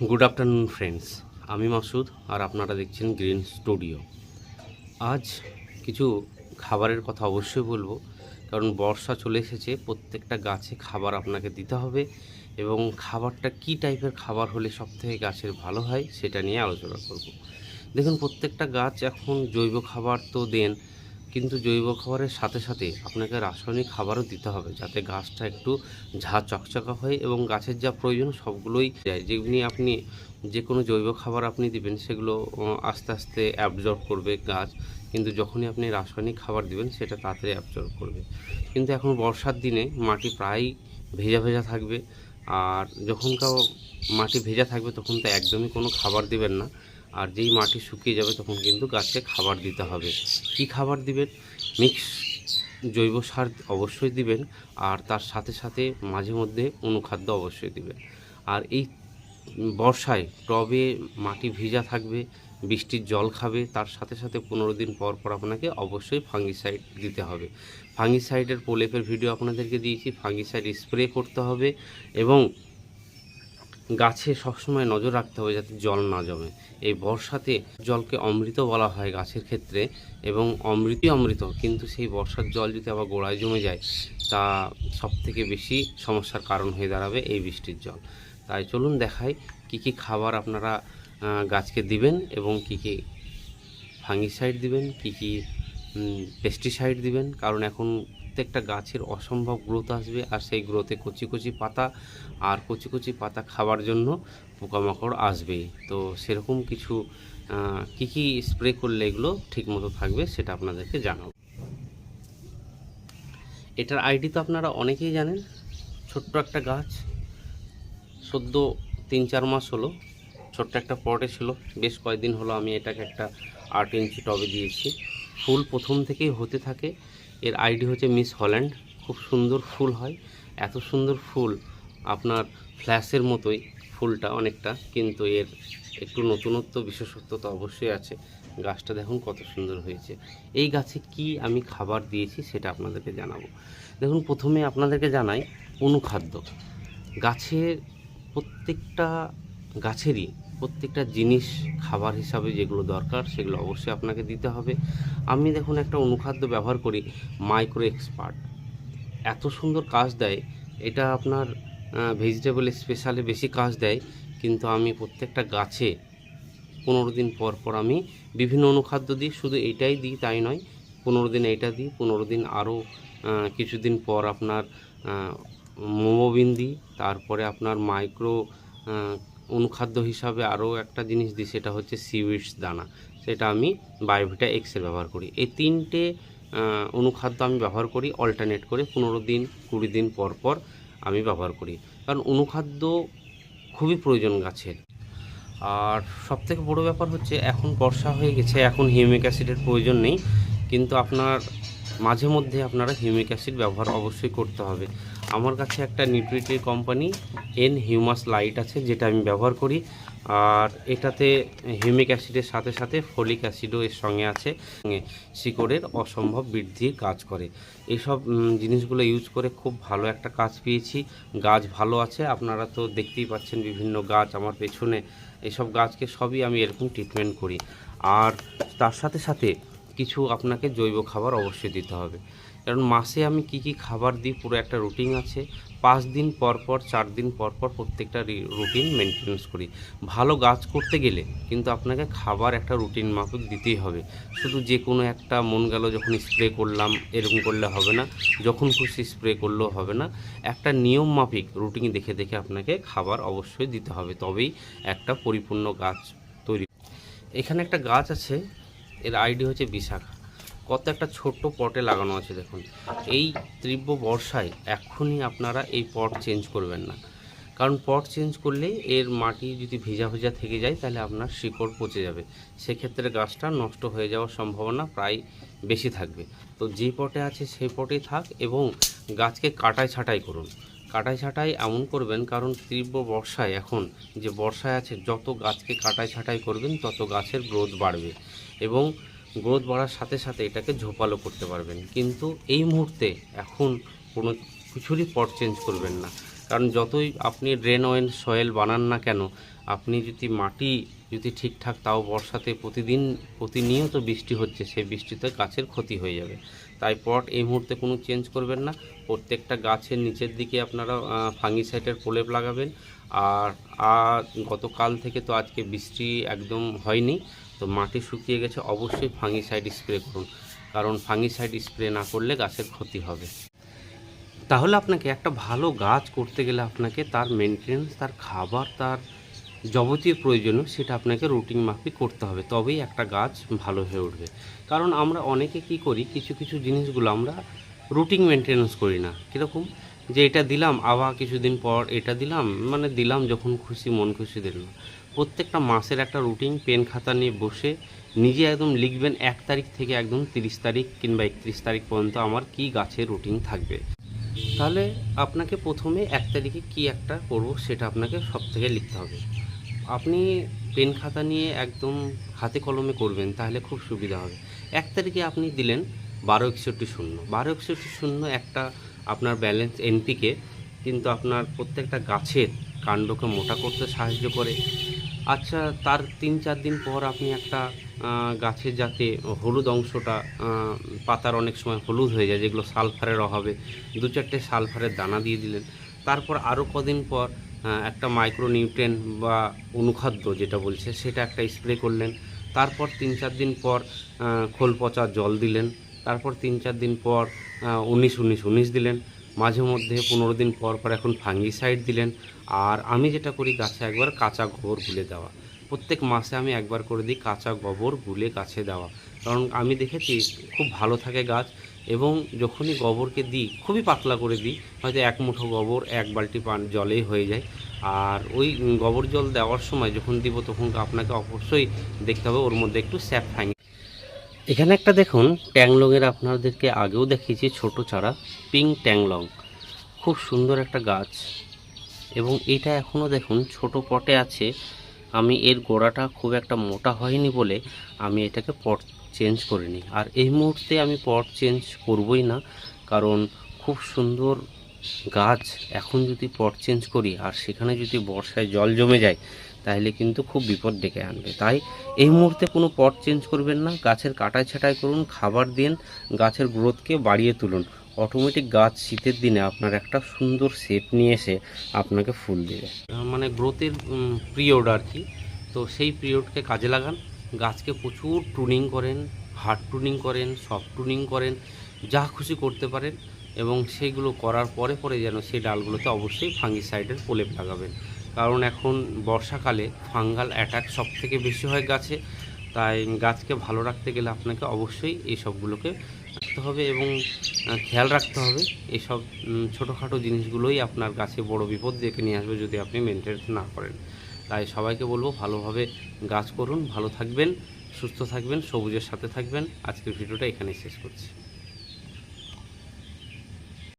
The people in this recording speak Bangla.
গুড আফটারনুন ফ্রেন্ডস আমি মাসুদ আর আপনারা দেখছেন গ্রিন স্টুডিও আজ কিছু খাবারের কথা অবশ্যই বলব, কারণ বর্ষা চলে এসেছে, প্রত্যেকটা গাছে খাবার আপনাকে দিতে হবে এবং খাবারটা কি টাইপের খাবার হলে সবথেকে গাছের ভালো হয় সেটা নিয়ে আলোচনা করব। দেখুন, প্রত্যেকটা গাছ এখন জৈব খাবার তো দেন কিন্তু জৈব খাবারের সাথে সাথে আপনাকে রাসায়নিক খাবারও দিতে হবে যাতে গাছটা একটু ঝা চকচকা হয় এবং গাছের যা প্রয়োজন সবগুলোই যায় যেগুলি আপনি যে কোনো জৈব খাবার আপনি দিবেন, সেগুলো আস্তে আস্তে অ্যাবজর্ব করবে গাছ। কিন্তু যখনই আপনি রাসায়নিক খাবার দিবেন, সেটা তাড়াতাড়ি অ্যাবজর্ব করবে। কিন্তু এখন বর্ষার দিনে মাটি প্রায় ভেজা ভেজা থাকবে। আর যখন কাউ মাটি ভেজা থাকবে, তখন তো একদমই কোনো খাবার দিবেন না। আর যেই মাটি শুকিয়ে যাবে তখন কিন্তু গাছকে খাবার দিতে হবে। কি খাবার দিবেন? মিক্স জৈব সার অবশ্যই দিবেন আর তার সাথে সাথে মাঝে মধ্যে অনুখাদ্য অবশ্যই দিবেন। আর এই বর্ষায় টবে মাটি ভিজা থাকবে, বৃষ্টির জল খাবে, তার সাথে সাথে পনেরো দিন পর পর আপনাকে অবশ্যই ফাঙ্গিসাইড দিতে হবে। ফাঙ্গিসাইডের প্রলেপের ভিডিও আপনাদেরকে দিয়েছি। ফাঙ্গিসাইড স্প্রে করতে হবে এবং গাছে সবসময় নজর রাখতে হবে যাতে জল না জমে। এই বর্ষাতে জলকে অমৃত বলা হয় গাছের ক্ষেত্রে এবং অমৃতই অমৃত, কিন্তু সেই বর্ষার জল যদি আবার গোড়ায় জমে যায়, তা সব থেকে বেশি সমস্যার কারণ হয়ে দাঁড়াবে এই বৃষ্টির জল। তাই চলুন দেখাই কি কি খাবার আপনারা গাছকে দিবেন এবং কি কি ফাঙ্গিসাইড দিবেন, কি কি পেস্টিসাইড দিবেন। কারণ এখন প্রত্যেকটা গাছের অসম্ভব গ্রোথ আসবে আর সেই গ্রোথে কচি কচি পাতা আর কচি কচি পাতা খাওয়ার জন্য পোকামাকড় আসবেই তো সেরকম কিছু কি কি স্প্রে করলে এগুলো ঠিকমতো থাকবে সেটা আপনাদেরকে জানাব। এটার আইডি তো আপনারা অনেকেই জানেন, ছোট্ট একটা গাছ সদ্য তিন চার মাস হলো, ছোট্ট একটা পটে ছিল, বেশ কয়েকদিন হলো আমি এটাকে একটা আট ইঞ্চি টবে দিয়েছি। ফুল প্রথম থেকেই হতে থাকে। এর আইডি হচ্ছে মিস হল্যান্ড। খুব সুন্দর ফুল হয়। এত সুন্দর ফুল আপনার ফ্ল্যাশের মতোই ফুলটা অনেকটা, কিন্তু এর একটু নতুনত্ব, বিশেষত্ব তো অবশ্যই আছে। গাছটা দেখুন কত সুন্দর হয়েছে। এই গাছে কি আমি খাবার দিয়েছি সেটা আপনাদেরকে জানাব। দেখুন, প্রথমে আপনাদেরকে জানাই অনুখাদ্য। গাছের প্রত্যেকটা গাছেরই প্রত্যেকটা জিনিস, খাবার হিসাবে যেগুলো দরকার, সেগুলো অবশ্যই আপনাকে দিতে হবে। আমি দেখুন একটা অনুখাদ্য ব্যবহার করি, মাইক্রো এক্সপার্ট। এত সুন্দর কাজ দেয়, এটা আপনার ভেজিটেবল স্পেশালে বেশি কাজ দেয়, কিন্তু আমি প্রত্যেকটা গাছে পনেরো দিন পর পর আমি বিভিন্ন অনুখাদ্য দিই, শুধু এইটাই দিই, তাই নয়, পনেরো দিন এইটা দিই, পনেরো দিন আরও কিছুদিন পর আপনার মোমোবিন দিই, তারপরে আপনার মাইক্রো অনুখাদ্য হিসাবে আরও একটা জিনিস দিই, সেটা হচ্ছে সিউইডস দানা। সেটা আমি বায়োভিটা এক্সের ব্যবহার করি। এই তিনটে অনুখাদ্য আমি ব্যবহার করি অল্টারনেট করে পনেরো দিন, কুড়ি দিন পর পর আমি ব্যবহার করি। কারণ অনুখাদ্য খুবই প্রয়োজন গাছের। আর সবথেকে বড় ব্যাপার হচ্ছে, এখন বর্ষা হয়ে গেছে, এখন হিউমিক অ্যাসিডের প্রয়োজন নেই। কিন্তু আপনার মাঝে মধ্যে আপনারা হিউমিক অ্যাসিড ব্যবহার অবশ্যই করতে হবে। আমার কাছে একটা নিউট্রিটি কোম্পানি এন হিউমাস লাইট আছে যেটা আমি ব্যবহার করি। আর এটাতে হিউমিক অ্যাসিডের সাথে সাথে ফলিক অ্যাসিডও এর সঙ্গে আছে। শিকড়ের অসম্ভব বৃদ্ধির কাজ করে। এইসব উম, জিনিসগুলো ইউজ করে খুব ভালো একটা কাজ পেয়েছি। গাছ ভালো আছে আপনারা তো দেখতেই পাচ্ছেন বিভিন্ন গাছ আমার পেছনে। এসব গাছকে সবই আমি এরকম ট্রিটমেন্ট করি। আর তার সাথে সাথে কিছু আপনাকে জৈব খাবার অবশ্যই দিতে হবে। কারণ মাসে আমি কি কি খাবার দিই, পুরো একটা রুটিন আছে। পাঁচ দিন পর পর, চার দিন পর পর প্রত্যেকটা রুটিন মেনটেন্স করি। ভালো গাছ করতে গেলে কিন্তু আপনাকে খাবার একটা রুটিন মাফিক দিতেই হবে। শুধু যে কোনো একটা মন গেল যখন স্প্রে করলাম, এরকম করলে হবে না। যখন খুশি স্প্রে করলেও হবে না। একটা নিয়ম মাফিক, রুটিন দেখে দেখে আপনাকে খাবার অবশ্যই দিতে হবে। তবেই একটা পরিপূর্ণ গাছ তৈরি। এখানে একটা গাছ আছে এর আইডি হচ্ছে বিশাখা। কত একটা ছোট্ট পটে লাগানো আছে দেখুন। এই তীব্র বর্ষায় এক্ষুনি আপনারা এই পট চেঞ্জ করবেন না। কারণ পট চেঞ্জ করলে এর মাটি যদি ভেজা ভেজা থেকে যায়, তাহলে আপনার শিকড় পচে যাবে। সেক্ষেত্রে গাছটা নষ্ট হয়ে যাওয়ার সম্ভাবনা প্রায় বেশি থাকবে। তো যে পটে আছে সেই পটেই থাক এবং গাছকে কাটাই ছাঁটাই করুন। কাটাই ছাঁটাই এমন করবেন কারণ তীব্র বর্ষায় এখন যে বর্ষায় আছে, যত গাছকে কাটাই ছাঁটাই করবেন, তত গাছের গ্রোথ বাড়বে। এবং গ্রোথ বাড়ার সাথে সাথে এটাকে ঝোপালো করতে পারবেন। কিন্তু এই মুহূর্তে এখন কোনো কিছুরই পট চেঞ্জ করবেন না। কারণ যতই আপনি ড্রেন ওয়েন সয়েল বানান না কেন, আপনি যদি মাটি যদি ঠিকঠাক তাও বর্ষাতে প্রতিদিন প্রতিনিয়ত বৃষ্টি হচ্ছে, সেই বৃষ্টিতে গাছের ক্ষতি হয়ে যাবে। তাই পট এই মুহূর্তে কোনো চেঞ্জ করবেন না। প্রত্যেকটা গাছের নিচের দিকে আপনারা ফাঙ্গিসাইডের প্রলেপ লাগাবেন। আর আর গতকাল থেকে তো আজকে বৃষ্টি একদম হয়নি, তো মাটি শুকিয়ে গেছে, অবশ্যই ফাঙ্গিসাইড স্প্রে করুন, কারণ ফাঙ্গিসাইড স্প্রে না করলে গাছের ক্ষতি হবে। তাহলে আপনাকে একটা ভালো গাছ করতে গেলে আপনাকে তার মেনটেন্স তার খাবার, তার যাবতীয় প্রয়োজনীয় সেটা আপনাকে রুটিন মাফিক করতে হবে, তবেই একটা গাছ ভালো হয়ে উঠবে। কারণ আমরা অনেকে কি করি, কিছু কিছু জিনিসগুলো আমরা রুটিন মেনটেন্স করি না। কীরকম? যে এটা দিলাম, আবার কিছুদিন পর এটা দিলাম মানে দিলাম যখন খুশি, মন খুশি দিলাম প্রত্যেকটা মাসের একটা রুটিন পেন খাতা নিয়ে বসে নিজে একদম লিখবেন, এক তারিখ থেকে একদম তিরিশ তারিখ কিংবা একত্রিশ তারিখ পর্যন্ত আমার কি গাছের রুটিন থাকবে। তাহলে আপনাকে প্রথমে এক তারিখে কি একটা করব সেটা আপনাকে সব থেকে লিখতে হবে। আপনি পেন খাতা নিয়ে একদম হাতে কলমে করবেন, তাহলে খুব সুবিধা হবে। এক তারিখে আপনি দিলেন বারো একষট্টি শূন্য। বারো একষট্টি শূন্য একটা আপনার ব্যালেন্স এনপিকে কিন্তু আপনার প্রত্যেকটা গাছের কাণ্ডকে মোটা করতে সাহায্য করে। আচ্ছা তার তিন চার দিন পর আপনি একটা গাছের যাতে হলুদ অংশটা পাতার অনেক সময় হলুদ হয়ে যায়, যেগুলো সালফারের অভাবে দু চারটে সালফারের দানা দিয়ে দিলেন। তারপর আরও কদিন পর একটা মাইক্রো নিউট্রেন বা অনুখাদ্য যেটা বলছে, সেটা একটা স্প্রে করলেন। তারপর তিন চার দিন পর খোল পচা জল দিলেন। তারপর তিন চার দিন পর উনিশ উনিশ উনিশ দিলেন। মাঝে মধ্যে পনেরো দিন পর পর এখন ফাঙ্গিসাইড দিলেন। আর আমি যেটা করি, গাছে একবার কাঁচা গোবর গুলে দেওয়া। প্রত্যেক মাসে আমি একবার করে দিই কাঁচা গোবর গুলে গাছে দেওয়া। কারণ আমি দেখেছি, খুব ভালো থাকে গাছ এবং যখনই গোবরকে দিই, খুবই পাতলা করে দিই, হয়তো এক মুঠো গোবর, এক বালতি পান জলেই হয়ে যায়। আর ওই গোবর জল দেওয়ার সময় যখন দিব, তখন আপনাকে অবশ্যই দেখতে হবে, ওর মধ্যে একটু স্যাপ ফাঙ্গি এখানে একটা দেখুন, ট্যাংলংয়ের আপনাদেরকে আগেও দেখিয়েছি, ছোট চারা পিঙ্ক ট্যাংলং। খুব সুন্দর একটা গাছ। এবং এটা এখনও দেখুন, ছোট পটে আছে। আমি এর গোড়াটা খুব একটা মোটা হয়নি বলে আমি এটাকে পট চেঞ্জ করিনি। আর এই মুহূর্তে আমি পট চেঞ্জ করবই না, কারণ খুব সুন্দর গাছ। এখন যদি পট চেঞ্জ করি, আর সেখানে যদি বর্ষায় জল জমে যায় তাহলে কিন্তু খুব বিপদ ডেকে আনবে। তাই এই মুহূর্তে কোনো পট চেঞ্জ করবেন না। গাছের কাটাই ছাটাই করুন, খাবার দিন, গাছের গ্রোথকে বাড়িয়ে তুলুন। অটোমেটিক গাছ শীতের দিনে আপনার একটা সুন্দর শেপ নিয়ে এসে আপনাকে ফুল দেবে। মানে গ্রোথের পিরিয়ড আর কি তো সেই পিরিয়ডকে কাজে লাগান। গাছকে প্রচুর টুনিং করেন হার্ড টুনিং করেন সফট টুনিং করেন, যা খুশি করতে পারেন এবং সেইগুলো করার পরে পরে যেন সেই ডালগুলোতে অবশ্যই ফাঙ্গিসাইডের প্রলেপ লাগাবেন। কারণ এখন বর্ষাকালে ফাঙ্গাল অ্যাটাক সব থেকে বেশি হয় গাছে। তাই গাছকে ভালো রাখতে গেলে আপনাকে অবশ্যই এই সবগুলোকে রাখতে হবে এবং খেয়াল রাখতে হবে। এইসব ছোটোখাটো জিনিসগুলোই আপনার গাছে বড় বিপদ ডেকে নিয়ে আসবে যদি আপনি মেনটেন না করেন। তাই সবাইকে বলব ভালোভাবে গাছ করুন, ভালো থাকবেন, সুস্থ থাকবেন, সবুজের সাথে থাকবেন। আজকের ভিডিওটা এখানেই শেষ করছি।